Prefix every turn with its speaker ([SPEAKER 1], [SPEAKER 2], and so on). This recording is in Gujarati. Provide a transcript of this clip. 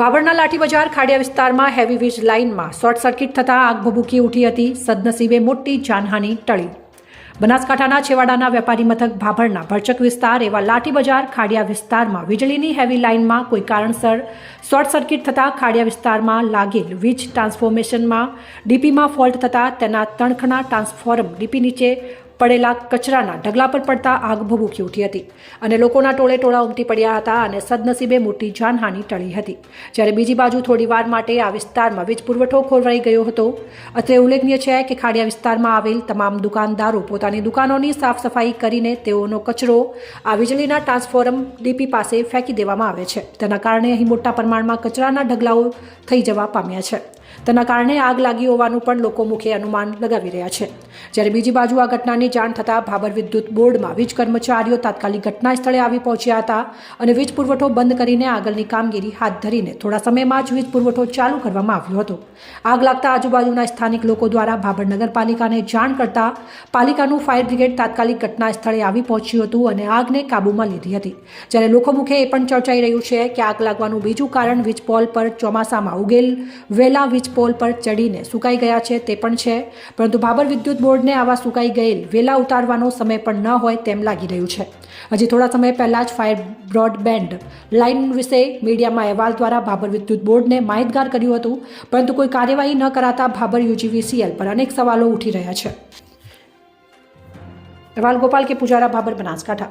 [SPEAKER 1] બાબરના લાઠી બજાર ખાડિયા વિસ્તારમાં હેવી વીજ લાઇનમાં શોર્ટ સર્કિટ થતાં આગ ભભૂકી ઉઠી હતી. સદનસીબે મોટી જાનહાની ટળી. બનાસકાંઠાના છેવાડાના વેપારી મથક ભાભરના ભરચક વિસ્તાર એવા લાઠી બજાર ખાડિયા વિસ્તારમાં વીજળીની હેવી લાઇનમાં કોઈ કારણસર શોર્ટ સર્કિટ થતાં ખાડિયા વિસ્તારમાં લાગેલ વીજ ટ્રાન્સફોર્મેશનમાં ડીપીમાં ફોલ્ટ થતાં તેના તણખના ટ્રાન્સફોર્મ ડીપી નીચે પડેલા કચરાના ઢગલા પર પડતા આગ ભભૂકી ઉઠી હતી અને લોકોના ટોળે ટોળા ઉમટી પડ્યા હતા અને સદનસીબે મોટી જાનહાનિ ટળી હતી. જ્યારે બીજી બાજુ થોડીવાર માટે આ વિસ્તારમાં વીજ પુરવઠો ખોરવાઈ ગયો હતો. અત્રે ઉલ્લેખનીય છે કે ખાડિયા વિસ્તારમાં આવેલ તમામ દુકાનદારો પોતાની દુકાનોની સાફ સફાઈ કરીને તેઓનો કચરો આ વીજળીના ટ્રાન્સફોર્મ ડીપી પાસે ફેંકી દેવામાં આવે છે. તેના કારણે અહીં મોટા પ્રમાણમાં કચરાના ઢગલાઓ થઈ જવા પામ્યા છે. તેના કારણે આગ લાગી હોવાનું પણ લોકો મુખે અનુમાન લગાવી રહ્યા છે. જ્યારે બીજી બાજુ આ ઘટનાની જાણ થતાં ભાબર વિદ્યુત બોર્ડમાં વીજ કર્મચારીઓ તાત્કાલિક ઘટના સ્થળે આવી પહોંચ્યા હતા અને વીજ પુરવઠો બંધ કરીને આગળની કામગીરી હાથ ધરીને થોડા સમયમાં જ વીજ પુરવઠો ચાલુ કરવામાં આવ્યો હતો. આગ લાગતા આજુબાજુના સ્થાનિક લોકો દ્વારા ભાબર નગરપાલિકાને જાણ કરતા પાલિકાનું ફાયર બ્રિગેડ તાત્કાલિક ઘટના સ્થળે આવી પહોંચ્યું હતું અને આગને કાબૂમાં લીધી હતી. જ્યારે લોકો મુખે એ પણ ચર્ચાઈ રહ્યું છે કે આગ લાગવાનું બીજું કારણ વીજ પોલ પર ચોમાસામાં ઉગેલ વેલા વીજ પોલ પર ચડીને સુકાઈ ગયા છે, તે પણ છે. પરંતુ ભાબર વિદ્યુત બોર્ડને આવા સુકાઈ ગયેલ વેલા ઉતારવાનો સમય પણ ન હોય તેમ લાગી રહ્યું છે. હજી થોડા સમય પહેલાં જ ફાયર બ્રોડબેન્ડ લાઇન વિશે મીડિયામાં અહેવાલ દ્વારા ભાબર વિદ્યુત બોર્ડને માહિતગાર કર્યું હતું, પરંતુ કોઈ કાર્યવાહી ન કરાતા ભાબર યુજીવીસીએલ પર અનેક સવાલો ઉઠી રહ્યા છે. અહેવાલ ગોપાલ કે પુજારા ભાબર બનાસકાંઠા.